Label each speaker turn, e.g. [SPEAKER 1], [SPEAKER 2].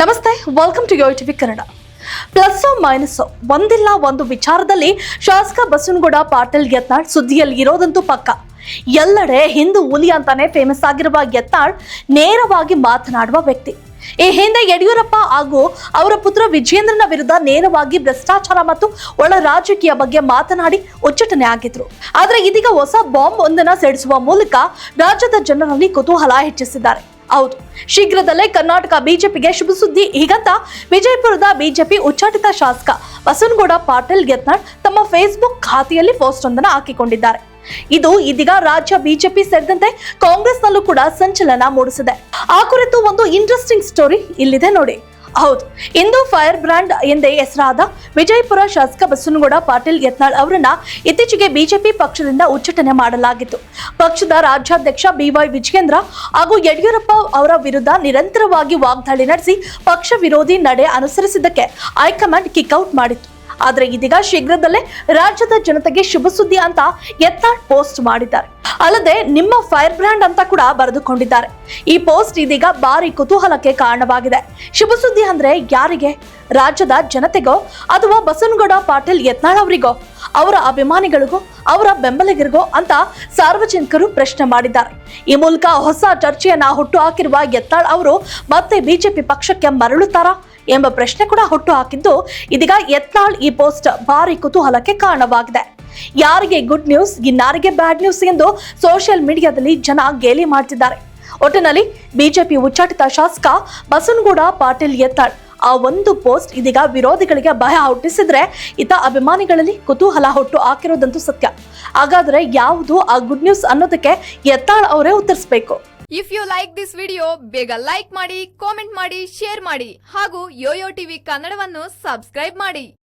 [SPEAKER 1] ನಮಸ್ತೆ welcome to Yo TV Kannada plus minus ಒಂದಿಲ್ಲ ಒಂದು ವಿಚಾರದಲ್ಲಿ ಶಾಸಕ ಬಸವನಗೌಡ ಪಾಟೀಲ್ ಯತ್ನಾಳ್ ಸುದ್ದಿಯಲ್ಲಿ ಇರೋದಂತೂ ಪಕ್ಕ. ಎಲ್ಲೆಡೆ ಹಿಂದೂ ಹುಲಿ ಅಂತಾನೆ ಫೇಮಸ್ ಆಗಿರುವ ಯತ್ನಾಳ್ ನೇರವಾಗಿ ಮಾತನಾಡುವ ವ್ಯಕ್ತಿ. ಈ ಹಿಂದೆ ಯಡಿಯೂರಪ್ಪ ಹಾಗೂ ಅವರ ಪುತ್ರ ವಿಜೇಂದ್ರನ ವಿರುದ್ಧ ನೇರವಾಗಿ ಭ್ರಷ್ಟಾಚಾರ ಮತ್ತು ಒಳ ರಾಜಕೀಯ ಬಗ್ಗೆ ಮಾತನಾಡಿ ಉಚ್ಚಟನೆ ಆಗಿದ್ರು. ಆದರೆ ಇದೀಗ ಹೊಸ ಬಾಂಬ್ ಒಂದನ್ನ ಸಿಡಿಸುವ ಮೂಲಕ ರಾಜ್ಯದ ಜನರಲ್ಲಿ ಕುತೂಹಲ ಹೆಚ್ಚಿಸಿದ್ದಾರೆ. ಹೌದು. ಶೀಘ್ರದಲ್ಲೇ ಕರ್ನಾಟಕ ಬಿಜೆಪಿಗೆ ಶುಭ ಸುದ್ದಿ. ಹೀಗಂತ ವಿಜಯಪುರದ ಬಿಜೆಪಿ ಉಚ್ಚಾಟಿತ ಶಾಸಕ ಬಸವನಗೌಡ ಪಾಟೀಲ್ ಯತ್ನಾಳ್ ತಮ್ಮ ಫೇಸ್ಬುಕ್ ಖಾತೆಯಲ್ಲಿ ಪೋಸ್ಟ್ ಒಂದನ್ನು ಹಾಕಿಕೊಂಡಿದ್ದಾರೆ. ಇದು ಇದೀಗ ರಾಜ್ಯ ಬಿಜೆಪಿ ಸೇರಿದಂತೆ ಕಾಂಗ್ರೆಸ್ನಲ್ಲೂ ಕೂಡ ಸಂಚಲನ ಮೂಡಿಸಿದೆ. ಆ ಕುರಿತು ಒಂದು ಇಂಟ್ರೆಸ್ಟಿಂಗ್ ಸ್ಟೋರಿ ಇಲ್ಲಿದೆ ನೋಡಿ. ಹೌದು. ಇಂದು ಫೈರ್ ಬ್ರಾಂಡ್ ಎಂದೇ ಹೆಸರಾದ ವಿಜಯಪುರ ಶಾಸಕ ಬಸವನಗೌಡ, ಪಾಟೀಲ್ ಯತ್ನಾಳ್ ಅವರನ್ನ ಇತ್ತೀಚೆಗೆ ಬಿಜೆಪಿ ಪಕ್ಷದಿಂದ ಉಚ್ಚಾಟನೆ ಮಾಡಲಾಗಿತ್ತು. ಪಕ್ಷದ ರಾಜ್ಯಾಧ್ಯಕ್ಷ ಬಿವೈ ವಿಜಯೇಂದ್ರ ಹಾಗೂ ಯಡಿಯೂರಪ್ಪ ಅವರ ವಿರುದ್ಧ ನಿರಂತರವಾಗಿ ವಾಗ್ದಾಳಿ ನಡೆಸಿ ಪಕ್ಷ ವಿರೋಧಿ ನಡೆ ಅನುಸರಿಸಿದ್ದಕ್ಕೆ ಹೈಕಮಾಂಡ್ ಕಿಕ್ಔಟ್ ಮಾಡಿತ್ತು. ಆದ್ರೆ ಇದೀಗ ಶೀಘ್ರದಲ್ಲೇ ರಾಜ್ಯದ ಜನತೆಗೆ ಶುಭ ಸುದ್ದಿ ಅಂತ ಯತ್ನಾಳ್ ಪೋಸ್ಟ್ ಮಾಡಿದ್ದಾರೆ. ಅಲ್ಲದೆ ನಿಮ್ಮ ಫೈರ್ ಬ್ರ್ಯಾಂಡ್ ಅಂತ ಕೂಡ ಬರೆದುಕೊಂಡಿದ್ದಾರೆ. ಈ ಪೋಸ್ಟ್ ಇದೀಗ ಭಾರಿ ಕುತೂಹಲಕ್ಕೆ ಕಾರಣವಾಗಿದೆ. ಶುಭ ಸುದ್ದಿ ಅಂದ್ರೆ ಯಾರಿಗೆ? ರಾಜ್ಯದ ಜನತೆಗೋ ಅಥವಾ ಬಸವನಗೌಡ ಪಾಟೀಲ್ ಯತ್ನಾಳ್ ಅವರಿಗೋ? ಅವರ ಅಭಿಮಾನಿಗಳಿಗೋ? ಅವರ ಬೆಂಬಲಿಗರಿಗೋ ಅಂತ ಸಾರ್ವಜನಿಕರು ಪ್ರಶ್ನೆ ಮಾಡಿದ್ದಾರೆ. ಈ ಮೂಲಕ ಹೊಸ ಚರ್ಚೆಯನ್ನ ಹುಟ್ಟು ಹಾಕಿರುವ ಯತ್ನಾಳ್ ಅವರು, ಮತ್ತೆ ಬಿಜೆಪಿ ಪಕ್ಷಕ್ಕೆ ಮರಳುತ್ತಾರಾ ಎಂಬ ಪ್ರಶ್ನೆ ಕೂಡ ಹುಟ್ಟು ಹಾಕಿದ್ದು ಇದೀಗ ಯತ್ನಾಳ್ ಈ ಪೋಸ್ಟ್ ಭಾರಿ ಕುತೂಹಲಕ್ಕೆ ಕಾರಣವಾಗಿದೆ. ಯಾರಿಗೆ ಗುಡ್ ನ್ಯೂಸ್ ಇನ್ನಾರಿಗೆ ಬ್ಯಾಡ್ ನ್ಯೂಸ್ ಎಂದು ಸೋಷಿಯಲ್ ಮೀಡಿಯಾದಲ್ಲಿ ಜನ ಗೇಲಿ ಮಾಡ್ತಿದ್ದಾರೆ. ಒಟ್ಟಿನಲ್ಲಿ ಬಿಜೆಪಿ ಉಚ್ಚಾಟಿತ ಶಾಸಕ ಬಸವನಗೌಡ ಪಾಟೀಲ್ ಯತ್ನಾಳ್ ಆ ಒಂದು ಪೋಸ್ಟ್ ಇದೀಗ ವಿರೋಧಿಗಳಿಗೆ ಭಯ ಹುಟ್ಟಿಸಿದ್ರೆ ಇತ ಅಭಿಮಾನಿಗಳಲ್ಲಿ ಕುತೂಹಲ ಹುಟ್ಟು ಹಾಕಿರೋದಂತೂ ಸತ್ಯ. ಹಾಗಾದ್ರೆ ಯಾವುದು ಆ ಗುಡ್ ನ್ಯೂಸ್ ಅನ್ನೋದಕ್ಕೆ ಎತ್ತಾಳ್ ಅವರೇ ಉತ್ತರಿಸಬೇಕು.
[SPEAKER 2] If you like this video ಬೇಗ ಲೈಕ್ ಮಾಡಿ ಕಾಮೆಂಟ್ ಮಾಡಿ ಶೇರ್ ಮಾಡಿ ಹಾಗೂ ಯೋಯೋ ಟಿವಿ ಕನ್ನಡವನ್ನು ಸಬ್ಸ್ಕ್ರೈಬ್ ಮಾಡಿ.